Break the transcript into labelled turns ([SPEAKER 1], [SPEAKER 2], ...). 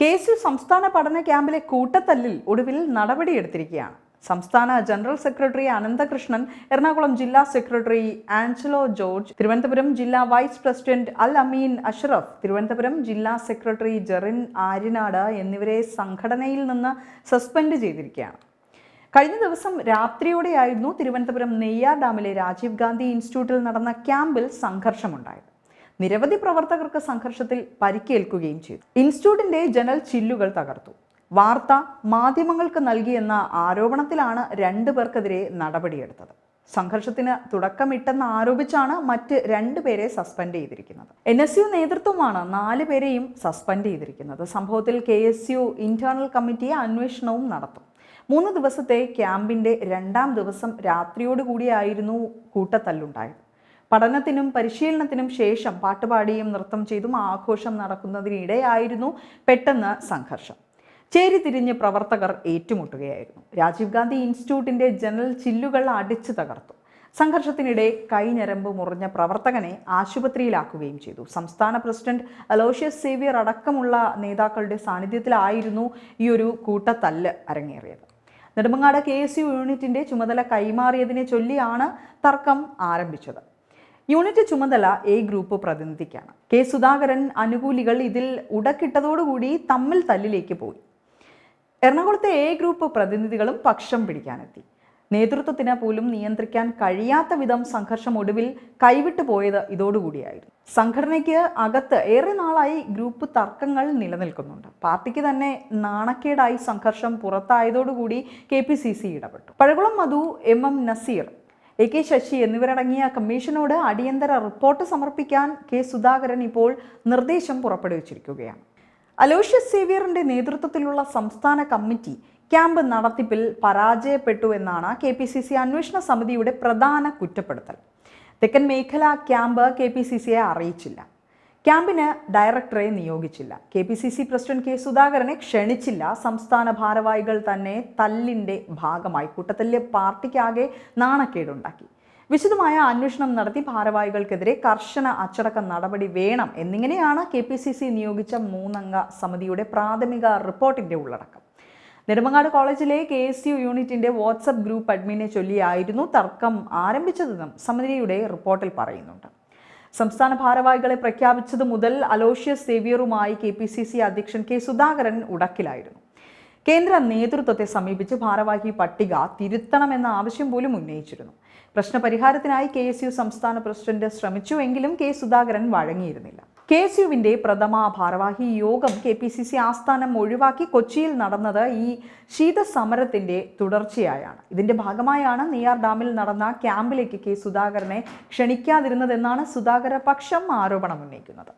[SPEAKER 1] K S U സംസ്ഥാന പഠന ക്യാമ്പിലെ കൂട്ടത്തല്ലിൽ ഒടുവിൽ നടപടിയെടുത്തിരിക്കുകയാണ്. സംസ്ഥാന ജനറൽ സെക്രട്ടറി അനന്തകൃഷ്ണൻ എറണാകുളം ജില്ലാ സെക്രട്ടറി ആഞ്ചലോ ജോർജ് തിരുവനന്തപുരം ജില്ലാ വൈസ് പ്രസിഡന്റ് അൽ അമീൻ അഷ്റഫ് തിരുവനന്തപുരം ജില്ലാ സെക്രട്ടറി ജെറിൻ ആര്യനാട് എന്നിവരെ സംഘടനയിൽ നിന്ന് സസ്പെൻഡ് ചെയ്തിരിക്കുകയാണ്. കഴിഞ്ഞ ദിവസം രാത്രിയോടെയായിരുന്നു തിരുവനന്തപുരം നെയ്യാർ ഡാമിലെ രാജീവ് ഗാന്ധി ഇൻസ്റ്റിറ്റ്യൂട്ടിൽ നടന്ന ക്യാമ്പിൽ സംഘർഷമുണ്ടായത്. നിരവധി പ്രവർത്തകർക്ക് സംഘർഷത്തിൽ പരിക്കേൽക്കുകയും ചെയ്തു. ഇൻസ്റ്റിറ്റ്യൂട്ടിന്റെ ജനൽ ചില്ലുകൾ തകർത്തു. വാർത്ത മാധ്യമങ്ങൾക്ക് നൽകിയെന്ന ആരോപണത്തിലാണ് രണ്ടു പേർക്കെതിരെ നടപടിയെടുത്തത്. സംഘർഷത്തിന് തുടക്കമിട്ടെന്ന് ആരോപിച്ചാണ് മറ്റ് രണ്ടുപേരെ സസ്പെൻഡ് ചെയ്തിരിക്കുന്നത്. എൻ എസ് യു നേതൃത്വമാണ് നാല് പേരെയും സസ്പെൻഡ് ചെയ്തിരിക്കുന്നത്. സംഭവത്തിൽ കെ എസ് യു ഇന്റേണൽ കമ്മിറ്റിയെ അന്വേഷണവും നടത്തും. മൂന്ന് ദിവസത്തെ ക്യാമ്പിന്റെ രണ്ടാം ദിവസം രാത്രിയോടുകൂടിയായിരുന്നു കൂട്ടത്തല്ലുണ്ടായത്. പഠനത്തിനും പരിശീലനത്തിനും ശേഷം പാട്ടുപാടിയും നൃത്തം ചെയ്തും ആഘോഷം നടക്കുന്നതിനിടെയായിരുന്നു പെട്ടെന്ന് സംഘർഷം. ചേരിതിരിഞ്ഞ് പ്രവർത്തകർ ഏറ്റുമുട്ടുകയായിരുന്നു. രാജീവ് ഗാന്ധി ഇൻസ്റ്റിറ്റ്യൂട്ടിന്റെ ജനറൽ ചില്ലുകൾ അടിച്ചു തകർത്തു. സംഘർഷത്തിനിടെ കൈഞരമ്പ് മുറിഞ്ഞ പ്രവർത്തകനെ ആശുപത്രിയിലാക്കുകയും ചെയ്തു. സംസ്ഥാന പ്രസിഡന്റ് അലോഷ്യസ് സേവിയർ അടക്കമുള്ള നേതാക്കളുടെ സാന്നിധ്യത്തിലായിരുന്നു ഈ ഒരു കൂട്ടത്തല്ല് അരങ്ങേറിയത്. നെടുമങ്ങാട് കെ എസ് യു യൂണിറ്റിന്റെ ചുമതല കൈമാറിയതിനെ ചൊല്ലിയാണ് തർക്കം ആരംഭിച്ചത്. യൂണിറ്റ് ചുമതല എ ഗ്രൂപ്പ് പ്രതിനിധിക്കാണ്. കെ സുധാകരൻ അനുകൂലികൾ ഇതിൽ ഉടക്കിട്ടതോടുകൂടി തമ്മിൽ തല്ലിലേക്ക് പോയി. എറണാകുളത്തെ എ ഗ്രൂപ്പ് പ്രതിനിധികളും പക്ഷം പിടിക്കാനെത്തി. നേതൃത്വത്തിന് പോലും നിയന്ത്രിക്കാൻ കഴിയാത്ത വിധം സംഘർഷം ഒടുവിൽ കൈവിട്ടു പോയത് ഇതോടുകൂടിയായിരുന്നു. സംഘടനയ്ക്ക് അകത്ത് ഏറെ നാളായി ഗ്രൂപ്പ് തർക്കങ്ങൾ നിലനിൽക്കുന്നുണ്ട്. പാർട്ടിക്ക് തന്നെ നാണക്കേടായി സംഘർഷം പുറത്തായതോടുകൂടി കെ പി സി സി ഇടപെട്ടു. Pazhakulam Madhu M M Nazeer A K Sasi എന്നിവരടങ്ങിയ കമ്മീഷനോട് അടിയന്തര റിപ്പോർട്ട് സമർപ്പിക്കാൻ കെ സുധാകരൻ ഇപ്പോൾ നിർദ്ദേശം പുറപ്പെടുവിച്ചിരിക്കുകയാണ്. അലോഷ്യസ് സേവിയറിന്റെ നേതൃത്വത്തിലുള്ള സംസ്ഥാന കമ്മിറ്റി ക്യാമ്പ് നടത്തിപ്പിൽ പരാജയപ്പെട്ടു എന്നാണ് കെ പി സി സി അന്വേഷണ സമിതിയുടെ പ്രധാന കുറ്റപ്പെടുത്തൽ. തെക്കൻ മേഖല ക്യാമ്പ് കെ പി സി സിയെ അറിയിച്ചില്ല. ക്യാമ്പിന് ഡയറക്ടറെ നിയോഗിച്ചില്ല. K P C C president K സുധാകരനെ ക്ഷണിച്ചില്ല. സംസ്ഥാന ഭാരവാഹികൾ തന്നെ തല്ലിന്റെ ഭാഗമായി കൂട്ടത്തല്ല് പാർട്ടിക്കാകെ നാണക്കേടുണ്ടാക്കി. വിശദമായ അന്വേഷണം നടത്തി ഭാരവാഹികൾക്കെതിരെ കർശന അച്ചടക്ക നടപടി വേണം എന്നിങ്ങനെയാണ് കെ പി സി സി നിയോഗിച്ച മൂന്നംഗ സമിതിയുടെ പ്രാഥമിക റിപ്പോർട്ടിന്റെ ഉള്ളടക്കം. നെടുമങ്ങാട് കോളേജിലെ കെ എസ് യു യൂണിറ്റിന്റെ വാട്സപ്പ് ഗ്രൂപ്പ് അഡ്മിനെ ചൊല്ലിയായിരുന്നു തർക്കം ആരംഭിച്ചതെന്നും സമിതിയുടെ റിപ്പോർട്ടിൽ പറയുന്നുണ്ട്. സംസ്ഥാന ഭാരവാഹികളെ പ്രഖ്യാപിച്ചതു മുതൽ അലോഷ്യസ് സേവിയറുമായി കെ പി സി സി അധ്യക്ഷൻ കെ സുധാകരൻ ഉടക്കിലായിരുന്നു. കേന്ദ്ര നേതൃത്വത്തെ സമീപിച്ച് ഭാരവാഹി പട്ടിക തിരുത്തണമെന്ന ആവശ്യം പോലും ഉന്നയിച്ചിരുന്നു. പ്രശ്നപരിഹാരത്തിനായി കെ സംസ്ഥാന പ്രസിഡന്റ് ശ്രമിച്ചുവെങ്കിലും കെ സുധാകരൻ വഴങ്ങിയിരുന്നില്ല. കെ എസ് യുവിന്റെ പ്രഥമ ഭാരവാഹി യോഗം കെ പി സി സി ആസ്ഥാനം ഒഴിവാക്കി കൊച്ചിയിൽ നടന്നത് ഈ ശീതസമരത്തിന്റെ തുടർച്ചയായാണ്. ഇതിന്റെ ഭാഗമായാണ് നെയ്യാർ ഡാമിൽ നടന്ന ക്യാമ്പിലേക്ക് കെ. സുധാകരനെ ക്ഷണിക്കാതിരുന്നതെന്നാണ് സുധാകര പക്ഷം ആരോപണം ഉന്നയിക്കുന്നത്.